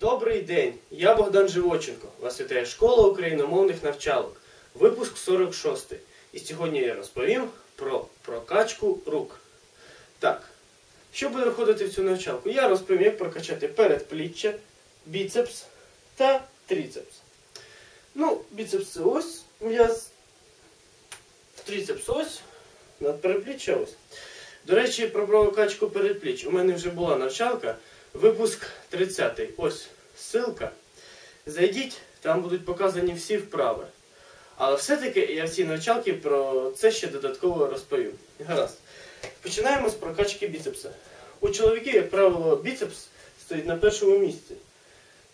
Добрий день, я Богдан Живоченко. Вас вітає школа україномовних навчалок, випуск 46. І сьогодні я розповім про прокачку рук. Так, що буде входити в цю навчалку? Я розповім, як прокачати передпліччя, біцепс та тріцепс. Ну, біцепс це ось м'яз, тріцепс ось, надпередпліччя ось. До речі, про прокачку передпліч. У мене вже була навчалка. Випуск 30. Ось ссылка. Зайдіть, там будуть показані всі вправи. Але все-таки я в цій навчалці про це ще додатково розповім. Гаразд. Починаємо з прокачки біцепса. У чоловіків, як правило, біцепс стоїть на першому місці.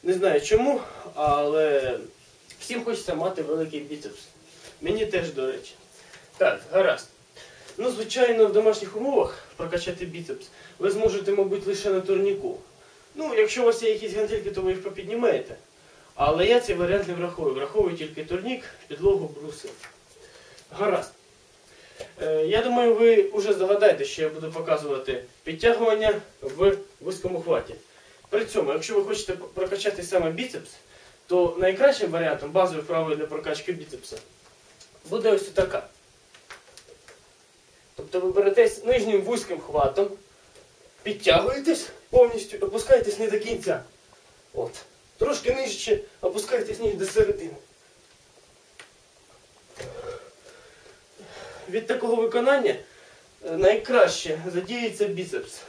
Не знаю чому, але всім хочеться мати великий біцепс. Мені теж, до речі. Так, гаразд. Ну, звичайно, в домашніх умовах прокачати біцепс ви зможете, мабуть, лише на турніку. Ну, якщо у вас є якісь гантельки, то ви їх попіднімаєте. Але я цей варіант не враховую. Враховую тільки турнік, підлогу, бруси. Гаразд. Е, я думаю, ви вже здогадаєте, що я буду показувати підтягування в вузькому хваті. При цьому, якщо ви хочете прокачати саме біцепс, то найкращим варіантом базової вправи для прокачки біцепса буде ось така. Тобто ви беретесь нижнім вузьким хватом, підтягуєтесь повністю, опускаєтесь не до кінця. От. Трошки нижче, опускаєтесь ніж до середини. Від такого виконання е, найкраще задіється біцепс.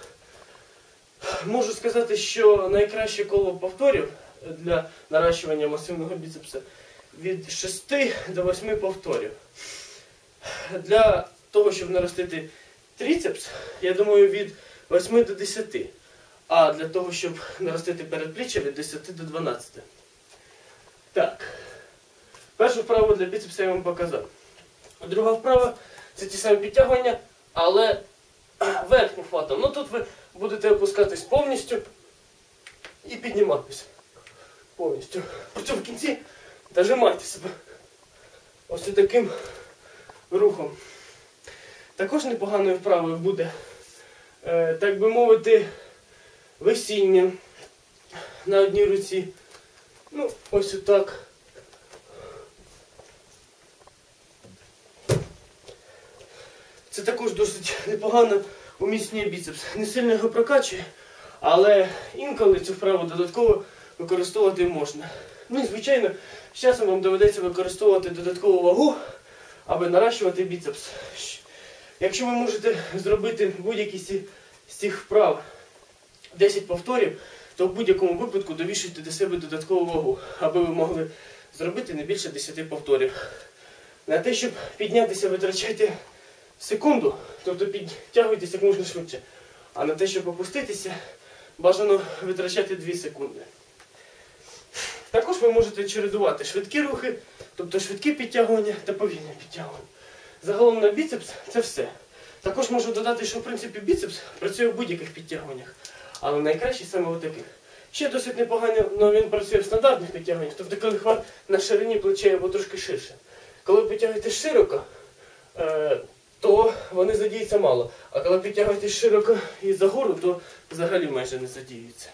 Можу сказати, що найкраще коло повторів для наращування масивного біцепса від 6 до 8 повторів. Для того, щоб наростити тріцепс, я думаю, від 8 до 10. А для того, щоб наростити передпліччя від 10 до 12. Так. Першу вправу для біцепса я вам показав. Друга вправа це ті самі підтягування, але верхнім хватом. Ну тут ви будете опускатись повністю і підніматися. Повністю. Потім в кінці дожимайте себе. Ось таким рухом. Також непоганою вправою буде, так би мовити, висіння на одній руці. Ну, ось отак. Це також досить непогано уміцнює біцепс. Не сильно його прокачує, але інколи цю вправу додатково використовувати можна. Ну і звичайно, з часом вам доведеться використовувати додаткову вагу, аби наращувати біцепс. Якщо ви можете зробити будь-які з цих вправ 10 повторів, то в будь-якому випадку довішуйте до себе додаткову вагу, аби ви могли зробити не більше 10 повторів. На те, щоб піднятися, витрачайте секунду, тобто підтягуйтесь як можна швидше. А на те, щоб опуститися, бажано витрачати 2 секунди. Також ви можете чередувати швидкі рухи, тобто швидкі підтягування та повільне підтягування. Загалом на біцепс це все. Також можу додати, що в принципі біцепс працює в будь-яких підтягуваннях, але найкраще саме у таких. Ще досить непогано але він працює в стандартних підтягуваннях, тобто коли хват на ширині плече або трошки ширше. Коли підтягуєте широко, е, то вони задіються мало. А коли підтягуєте широко і загору, то взагалі майже не задіються.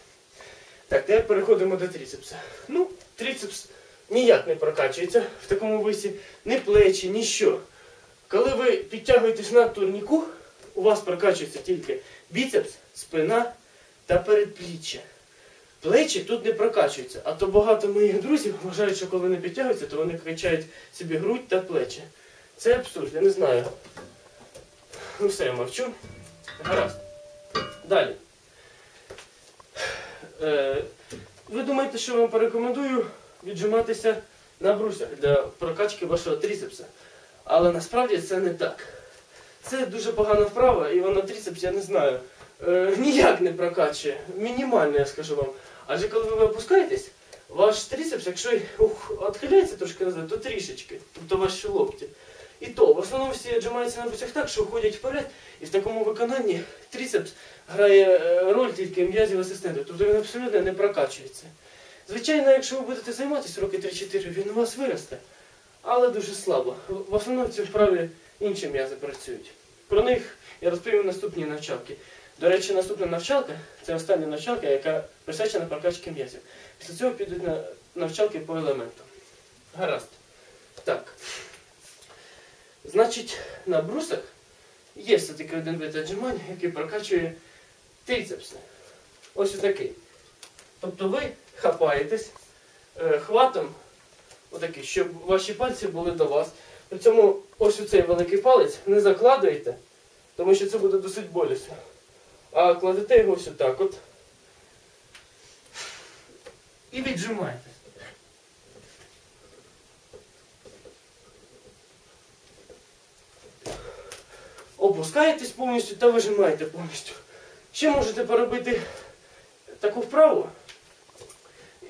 Так, тепер переходимо до тріцепса. Ну, тріцепс ніяк не прокачується в такому висі, ні плечі, ні що. Коли ви підтягуєтесь на турніку, у вас прокачується тільки біцепс, спина та передпліччя. Плечі тут не прокачуються, а то багато моїх друзів вважають, що коли не підтягуються, то вони качають собі грудь та плечі. Це абсурд, я не знаю. Ну все, я мовчу. Гаразд. Далі. Е, ви думаєте, що вам порекомендую віджиматися на брусях для прокачки вашого тріцепса? Але насправді це не так. Це дуже погана вправа, і вона тріцепс, я не знаю, е, ніяк не прокачує. Мінімально, я скажу вам. Адже коли ви опускаєтесь, ваш тріцепс, якщо відхиляється трошки назад, то трішечки, тобто ваші локті. І то, в основному всі віджимаються на брусях так, що ходять вперед, і в такому виконанні тріцепс грає е, роль тільки м'язів асистентів, тобто він абсолютно не прокачується. Звичайно, якщо ви будете займатися роки 3-4, він у вас виросте але дуже слабо. В основному в цій вправі інші м'язи працюють. Про них я розповім в наступній навчалці. До речі, наступна навчалка це остання навчалка, яка присвячена прокачці м'язів. Після цього підуть на навчалки по елементам. Гаразд. Так. Значить, на брусах є все-таки один вид віджимань, який прокачує трицепси. Ось такий. Тобто ви хапаєтесь е, хватом, отакий, щоб ваші пальці були до вас. При цьому ось у цей великий палець не закладуєте, тому що це буде досить болісно. А кладете його ось отак от. І віджимаєтесь. Опускаєтесь повністю та вижимаєте повністю. Ще можете поробити таку вправу.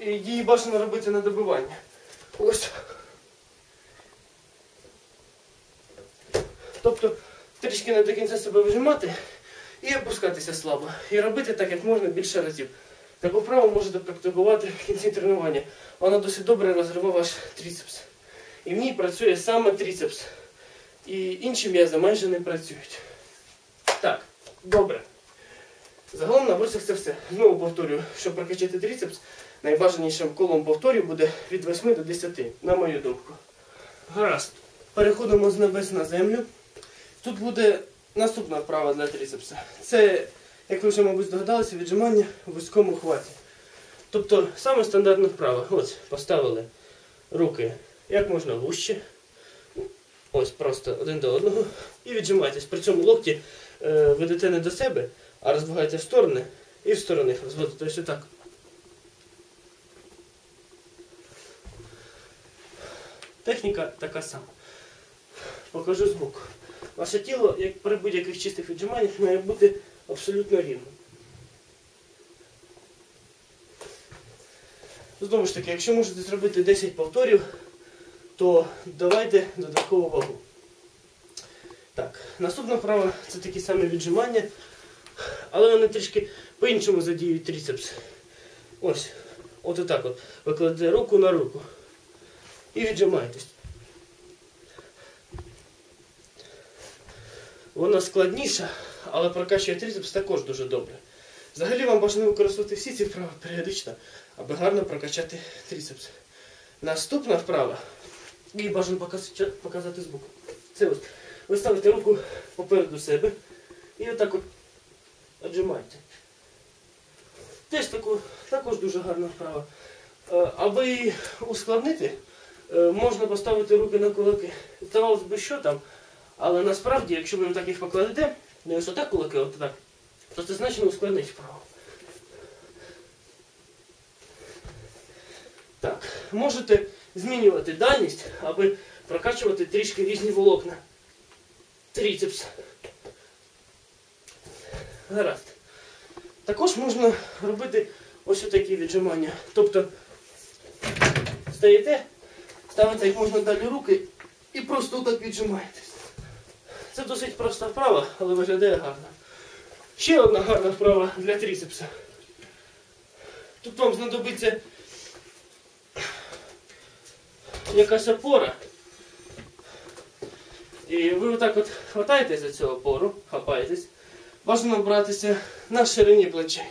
Її бажано робити на добивання. Ось. Тобто трішки не до кінця себе вижимати і опускатися слабо. І робити так, як можна більше разів. Таку вправу можете практикувати в кінці тренування. Вона досить добре розриває ваш трицепс. І в ній працює саме трицепс. І інші м'язи майже не працюють. Так, добре. Загалом на брусах це все. Знову повторюю, щоб прокачати трицепс, найбажанішим колом повторів буде від 8 до 10, на мою думку. Гаразд. Переходимо з небес на землю. Тут буде наступна вправа для трицепса. Це, як ви вже, мабуть, здогадалися, віджимання в вузькому хваті. Тобто, саме стандартна вправа. Ось, поставили руки як можна вужче. Ось просто один до одного. І віджимайтесь. При цьому локті е, ведете не до себе, а роздвигаєте в сторони і в сторони їх розводите. Ось отак. Техніка така сама. Покажу збоку. Ваше тіло, як при будь-яких чистих віджиманнях, має бути абсолютно рівним. Знову ж таки, якщо можете зробити 10 повторів, то давайте додаткову вагу. Так, наступна вправа це такі самі віджимання, але вони трішки по-іншому задіють трицепс. Ось, от отак от. Ви кладете руку на руку і віджимаєтесь. Вона складніша, але прокачує трицепс також дуже добре. Взагалі вам бажано використовувати всі ці вправи періодично, аби гарно прокачати трицепс. Наступна вправа, її бажано показати, збоку. Це ось. Ви ставите руку попереду себе і отак от отжимаєте. Теж таку, також дуже гарна вправа. Е, Аби її ускладнити, можна поставити руки на кулаки. Здавалось би, що там. Але насправді, якщо ви так їх покладете, не ось отак кулаки, от так, то це значно ускладнить вправу. Так, можете змінювати дальність, аби прокачувати трішки різні волокна. Трицепс. Гаразд. Також можна робити ось такі віджимання. Тобто стаєте, ставите як можна далі руки і просто так віджимаєтесь. Це досить проста вправа, але виглядає гарно. Ще одна гарна вправа для трицепса. Тут вам знадобиться якась опора. І ви отак от хватаєте за цю опору, хапаєтесь. Бажано братися на ширині плечей.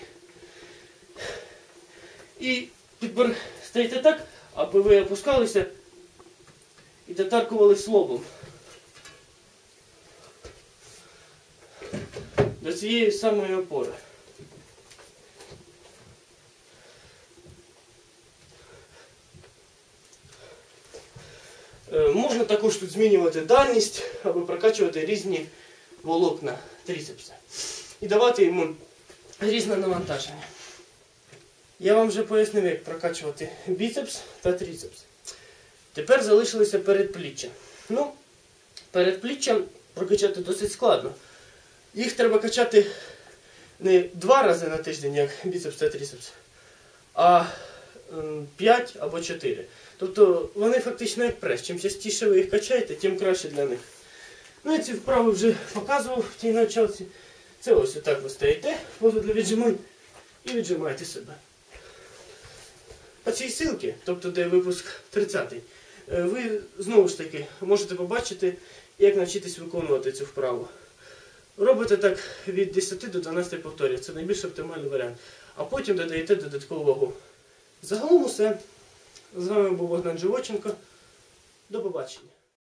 І підбор... стаєте так, аби ви опускалися і дотаркувались лобом. До цієї самої опори. Е, Можна також тут змінювати дальність, аби прокачувати різні волокна трицепса. І давати йому різне навантаження. Я вам вже пояснив, як прокачувати біцепс та трицепс. Тепер залишилося передпліччя. Ну, передпліччя прокачати досить складно. Їх треба качати не два рази на тиждень, як біцепс та трицепс, а 5 або 4. Тобто вони фактично як прес. Чим частіше ви їх качаєте, тим краще для них. Ну, я ці вправи вже показував в тій навчалці. Це ось отак ви стоїте, позу для віджимань, і віджимаєте себе. Цій силці, тобто де випуск 30 е, ви знову ж таки можете побачити, як навчитись виконувати цю вправу. Робите так від 10 до 12 повторів. Це найбільш оптимальний варіант. А потім додаєте додаткову вагу. Загалом усе. З вами був Богдан Живоченко. До побачення.